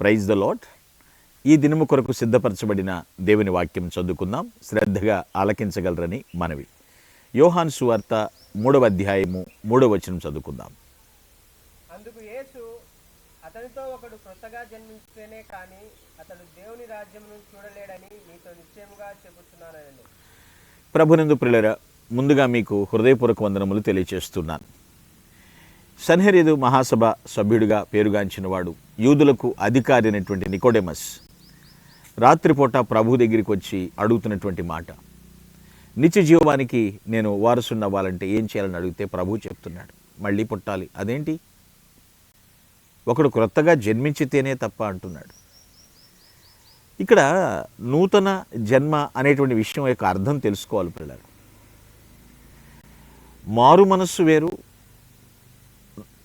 Praise the lot ఈ దినము కొరకు సిద్ధపరచబడిన దేవుని వాక్యం చదువుకుందాం. శ్రద్ధగా ఆలకించగలరని మనవి. యోహాన్ సువార్త మూడవ అధ్యాయము మూడవ వచనం చదువుకుందాం. అందుకు యేసు అతనితో ఒకడు కొత్తగా జన్మించితేనే కానీ అతడు దేవుని రాజ్యమును చూడలేడని మీతో నిశ్చయముగా చెబుతున్నానని. ప్రభునందు ప్రియులర ముందుగా మీకు హృదయపూర్వక వందనములు తెలియచేస్తున్నాను. సన్హెరీదు మహాసభ సభ్యుడిగా పేరుగాంచిన వాడు యూదులకు అధికారి అయినటువంటి నికోడెమస్ రాత్రిపూట ప్రభు దగ్గరికి వచ్చి అడుగుతున్నటువంటి మాట. నిత్య జీవానికి నేను వారసున్న వాళ్ళంటే ఏం చేయాలని అడిగితే ప్రభు చెప్తున్నాడు. మళ్ళీ పుట్టాలి. అదేంటి? ఒకడు క్రొత్తగా జన్మించితేనే తప్ప అంటున్నాడు. ఇక్కడ నూతన జన్మ అనేటువంటి విషయం యొక్క అర్థం తెలుసుకోవాలి పిల్లలు. మారు మనస్సు వేరు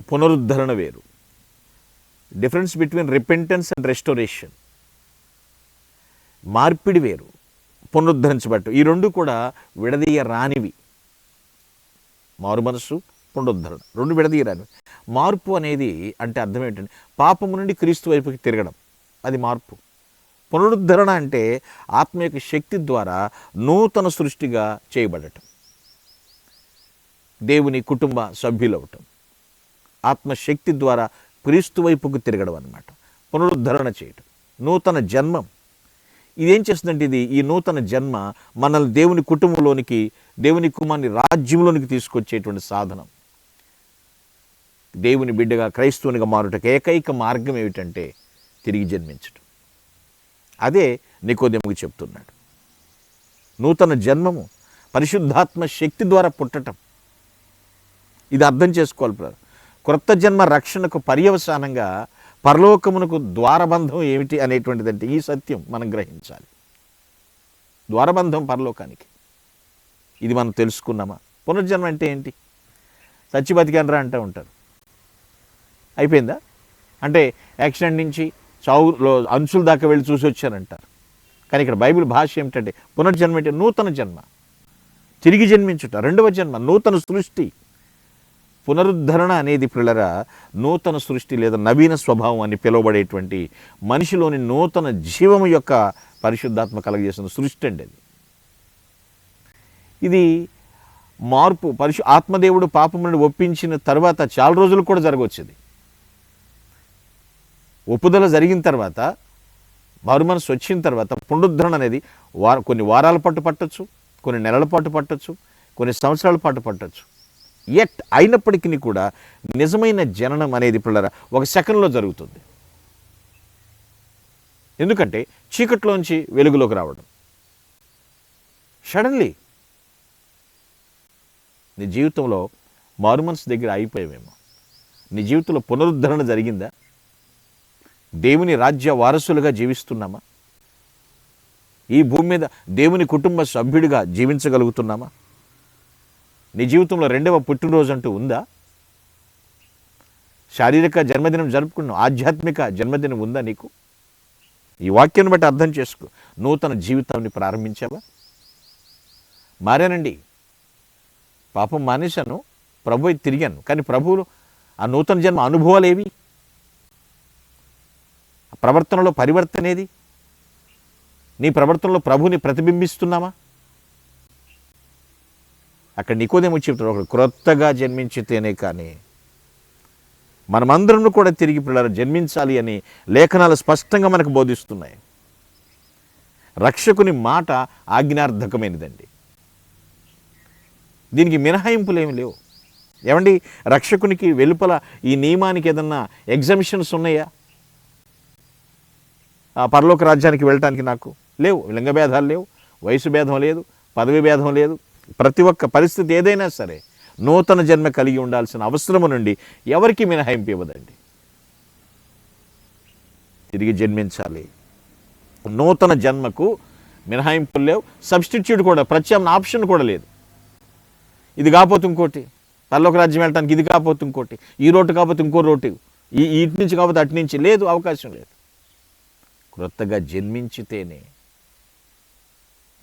పునరుద్ధరణ వేరు. Difference between repentance and restoration. మార్పిడి వేరు పునరుద్ధరించబట్టు ఈ రెండు కూడా విడదీయ రానివి మారు మనస్సు పునరుద్ధరణ. రెండు విడదీయరానివి. మార్పు అనేది అంటే అర్థం ఏంటంటే పాపము నుండి క్రీస్తు వైపుకి తిరగడం. అది మార్పు. పునరుద్ధరణ అంటే ఆత్మ యొక్క శక్తి ద్వారా నూతన సృష్టిగా చేయబడటం. దేవుని కుటుంబ సభ్యులవటం. ఆత్మశక్తి ద్వారా క్రీస్తు వైపుకు తిరగడం అన్నమాట. పునరుద్ధరణ చేయటం. నూతన జన్మం. ఇదేం చేస్తుందంటే ఇది ఈ నూతన జన్మ మనల్ని దేవుని కుటుంబంలోనికి దేవుని కుమార్ని రాజ్యంలోనికి తీసుకొచ్చేటువంటి సాధనం. దేవుని బిడ్డగా క్రైస్తవునిగా మారుటకు ఏకైక మార్గం ఏమిటంటే తిరిగి జన్మించటం. అదే నికోదెముకు చెప్తున్నాడు. నూతన జన్మము పరిశుద్ధాత్మ శక్తి ద్వారా పుట్టటం. ఇది అర్థం చేసుకోవాలి బ్రదర్. క్రొత్త జన్మ రక్షణకు పర్యవసానంగా పరలోకమునకు ద్వారబంధం ఏమిటి అనేటువంటిదంటే ఈ సత్యం మనం గ్రహించాలి. ద్వారబంధం పరలోకానికి. ఇది మనం తెలుసుకున్నామా? పునర్జన్మ అంటే ఏంటి? చచ్చి బతికానరా అంటూ ఉంటారు. అయిపోయిందా? అంటే యాక్సిడెంట్ నుంచి చావులో అంశుల దాకా వెళ్ళి చూసి వచ్చారంటారు. కానీ ఇక్కడ బైబిల్ భాష ఏమిటంటే పునర్జన్మ అంటే నూతన జన్మ. తిరిగి జన్మించుట. రెండవ జన్మ నూతన సృష్టి. పునరుద్ధరణ అనేది పిల్లరా నూతన సృష్టి లేదా నవీన స్వభావం అని పిలువబడేటువంటి మనిషిలోని నూతన జీవం యొక్క పరిశుద్ధాత్మ కలగజేసిన సృష్టి అండి అది. ఇది మార్పు పరిశు ఆత్మదేవుడు పాపములను ఒప్పించిన తర్వాత చాలా రోజులు కూడా జరగవచ్చు ఒప్పుదల జరిగిన తర్వాత మారుమనసు వచ్చిన తర్వాత పునరుద్ధరణ అనేది వార కొన్ని వారాల పాటు పట్టొచ్చు కొన్ని నెలల పాటు పట్టొచ్చు కొన్ని సంవత్సరాల పాటు పట్టచ్చు. ఎట్ అయినప్పటికీ కూడా నిజమైన జననం అనేది పిల్లరా ఒక సెకండ్లో జరుగుతుంది. ఎందుకంటే చీకట్లోంచి వెలుగులోకి రావడం. సడన్లీ నీ జీవితంలో మారుమనసు దగ్గర అయిపోయావేమో. నీ జీవితంలో పునరుద్ధరణ జరిగిందా? దేవుని రాజ్య వారసులుగా జీవిస్తున్నామా? ఈ భూమి మీద దేవుని కుటుంబ సభ్యుడిగా జీవించగలుగుతున్నామా? నీ జీవితంలో రెండవ పుట్టినరోజు అంటూ ఉందా? శారీరక జన్మదినం జరుపుకున్నావు ఆధ్యాత్మిక జన్మదినం ఉందా నీకు? ఈ వాక్యాన్ని బట్టి అర్థం చేసుకో. నూతన జీవితాన్ని ప్రారంభించావా? మారానండి పాపం మానేశాను ప్రభు తిరిగాను. కానీ ప్రభువులు ఆ నూతన జన్మ అనుభవాలు ఏవి ప్రవర్తనలో పరివర్తన ఏది నీ ప్రవర్తనలో ప్రభుని ప్రతిబింబిస్తున్నామా అక్కడ నికోదేమో చెప్తాడు ఒకడు క్రొత్తగా జన్మించితేనే కానీ మనమందరం కూడా తిరిగి పిల్లలు జన్మించాలి అని లేఖనాలు స్పష్టంగా మనకు బోధిస్తున్నాయి. రక్షకుని మాట ఆజ్ఞార్థకమైనదండి. దీనికి మినహాయింపులు ఏమి లేవు. ఏమండి? రక్షకునికి వెలుపల ఈ నియమానికి ఏదన్నా ఎగ్జామిషన్స్ ఉన్నాయా? పరలోక రాజ్యానికి వెళ్ళటానికి నాకు లేవు. లింగ భేదాలు లేవు వయసు భేదం లేదు పదవి భేదం లేదు. ప్రతి ఒక్క పరిస్థితి ఏదైనా సరే నూతన జన్మ కలిగి ఉండాల్సిన అవసరము నుండి ఎవరికి మినహాయింపు ఇవ్వదండి? తిరిగి జన్మించాలి. నూతన జన్మకు మినహాయింపులు లేవు. సబ్స్టిట్యూట్ కూడా ప్రత్యామ్న ఆప్షన్ కూడా లేదు. ఇది కాకపోతే ఇంకోటి. పర్లోక రాజ్యం వెళ్ళటానికి ఇది కాకపోతే ఇంకోటి. ఈ రోడ్డు కాకపోతే ఇంకో రోడ్డు. ఈ ఇటు నుంచి కాకపోతే అటు నుంచి లేదు అవకాశం లేదు. క్రొత్తగా జన్మించితేనే.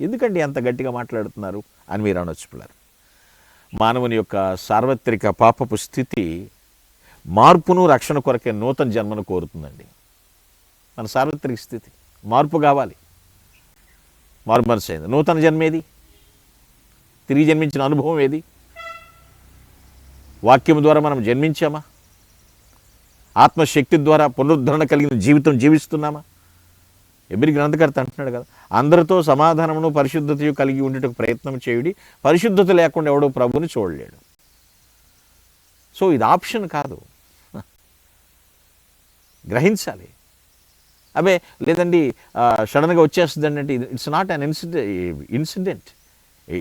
ఎందుకండి అంత గట్టిగా మాట్లాడుతున్నారు? అని మీరు అనొచ్చు పిల్లలు మానవుని యొక్క సార్వత్రిక పాపపు స్థితి మార్పును రక్షణ కొరకే నూతన జన్మను కోరుతుందండి. మన సార్వత్రిక స్థితి మార్పు కావాలి. మార్పు మనసు అయింది. నూతన జన్మ ఏది? తిరిగి జన్మించిన అనుభవం ఏది? వాక్యం ద్వారా మనం జన్మించామా? ఆత్మశక్తి ద్వారా పునరుద్ధరణ కలిగిన జీవితం జీవిస్తున్నామా? ఎవరి గ్రంథకర్త అంటున్నాడు కదా. అందరితో సమాధానమును పరిశుద్ధతయు కలిగి ఉండేటకు ప్రయత్నం చేయుడి పరిశుద్ధత లేకుండా ఎవడో ప్రభుని చూడలేడు. సో ఇది ఆప్షన్ కాదు. గ్రహించాలి. అవే లేదండి సడన్గా వచ్చేస్తుంది అంటే it's not an incident incident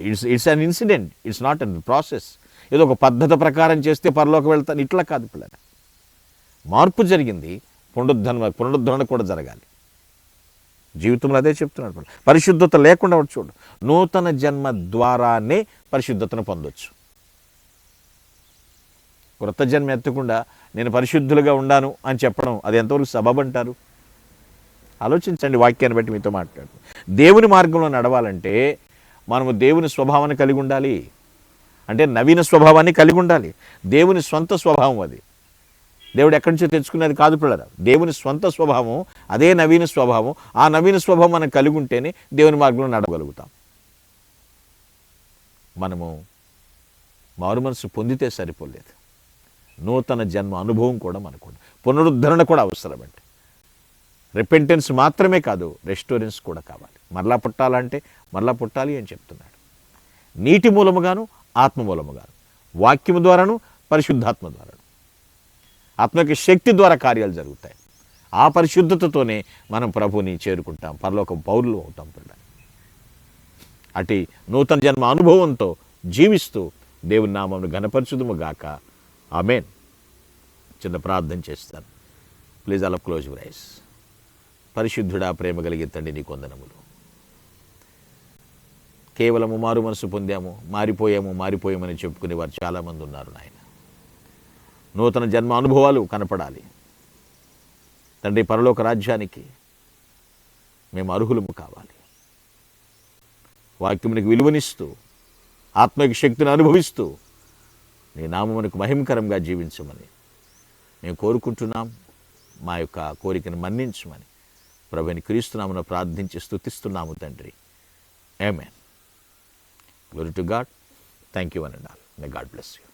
it's it's an incident it's not an process ఏదో ఒక పద్ధతి ప్రకారం చేస్తే పరలోకి వెళ్తాను ఇట్లా కాదు పిల్లలు. మార్పు జరిగింది పునరుద్ధరణ పునరుద్ధరణ కూడా జరగాలి. జీవితంలో అదే చెప్తున్నాడు పరిశుద్ధత లేకుండా చూడు. నూతన జన్మ ద్వారానే పరిశుద్ధతను పొందొచ్చు. క్రొత్త జన్మ ఎత్తకుండా నేను పరిశుద్ధులుగా ఉండాను అని చెప్పడం అది ఎంతవరకు సబబ్ అంటారు? ఆలోచించండి వాక్యాన్ని బట్టి మీతో మాట్లాడు దేవుని మార్గంలో నడవాలంటే మనము దేవుని స్వభావాన్ని కలిగి ఉండాలి. అంటే నవీన స్వభావాన్ని కలిగి ఉండాలి. దేవుని స్వంత స్వభావం అది. దేవుడు ఎక్కడి నుంచో తెచ్చుకునేది కాదు పిల్లరా. దేవుని స్వంత స్వభావం అదే నవీన స్వభావం. ఆ నవీన స్వభావం మనం కలిగి ఉంటేనే దేవుని మార్గంలో నడవగలుగుతాం. మనము మారు మనసు పొందితే సరిపోలేదు. నూతన జన్మ అనుభవం కూడా మనకు పునరుద్ధరణ కూడా అవసరం అంటే రిపెంటెన్స్ మాత్రమే కాదు రెస్టోరెన్స్ కూడా కావాలి. మరలా పుట్టాలంటే మరలా పుట్టాలి అని చెప్తున్నాడు. నీటి మూలముగాను ఆత్మ మూలముగాను వాక్యము ద్వారాను పరిశుద్ధాత్మ ద్వారాను. ఆత్మకి శక్తి ద్వారా కార్యాలు జరుగుతాయి. ఆ పరిశుద్ధతతోనే మనం ప్రభుని చేరుకుంటాం. పరలోక పౌరులు అవుతాం పిల్లలు. అటు నూతన జన్మ అనుభవంతో జీవిస్తూ దేవుని నామమును ఘనపరచుదుము గాక. ఆమెన్. చిన్న ప్రార్థన చేస్తాను. ప్లీజ్ అలా క్లోజ్ రైస్ పరిశుద్ధుడా ప్రేమ కలిగే తండ్రి నీ కొందనములు కేవలము మారు మనసు పొందాము మారిపోయాము మారిపోయామని చెప్పుకునే వారు చాలామంది ఉన్నారు నాయన. నూతన జన్మ అనుభవాలు కనపడాలి. తండ్రి పరలోక రాజ్యానికి మేము అర్హులము కావాలి. వాక్యమునికి విలువనిస్తూ ఆత్మకి శక్తిని అనుభవిస్తూ నీ నామమునకు మహిమకరంగా జీవించమని మేము కోరుకుంటున్నాం. మా యొక్క కోరికను మన్నించమని ప్రభుని క్రీస్తునామున ప్రార్థించి స్తుతిస్తున్నాము తండ్రి. Amen glory to God thank you అని మే గాడ్ బ్లెస్ యూ